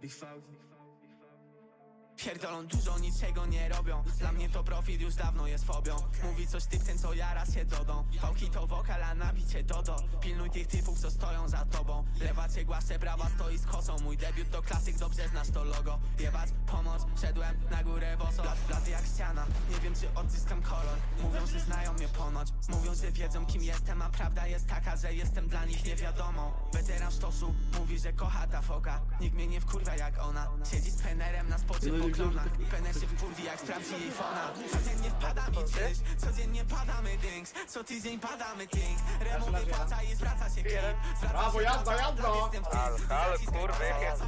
Big Fauci. Pierdolą dużo, niczego nie robią. Dla mnie to profit już dawno jest fobią. Mówi coś typ ten co jara się dodą. Pałki to wokal, a nabicie dodo. Pilnuj tych typów co stoją za tobą. Lewa cię głaszcze, prawa stoi z kosą. Mój debiut to klasyk, dobrze znasz to logo. Jebać pomoc, szedłem na górę boso Blat, blady jak ściana, nie wiem czy odzyskam kolor. Mówią, że znają mnie ponoć. Mówią, że wiedzą kim jestem A prawda jest taka, że jestem dla nich niewiadomą Mówi, że kocha ta foka. Nikt mnie nie wkurwia jak ona. Siedzi z penerem na spocie po klonach. Pener się wkurwi jak sprawdzi jej fona. Codziennie wpada mi czyś Codziennie padamy dings. Co tydzień padamy ting. Remo wypłaca i zwraca się klip Zwraca Brawo, się jazda, jazda. nadal jestem w tym. Ale- kurwy, pasy,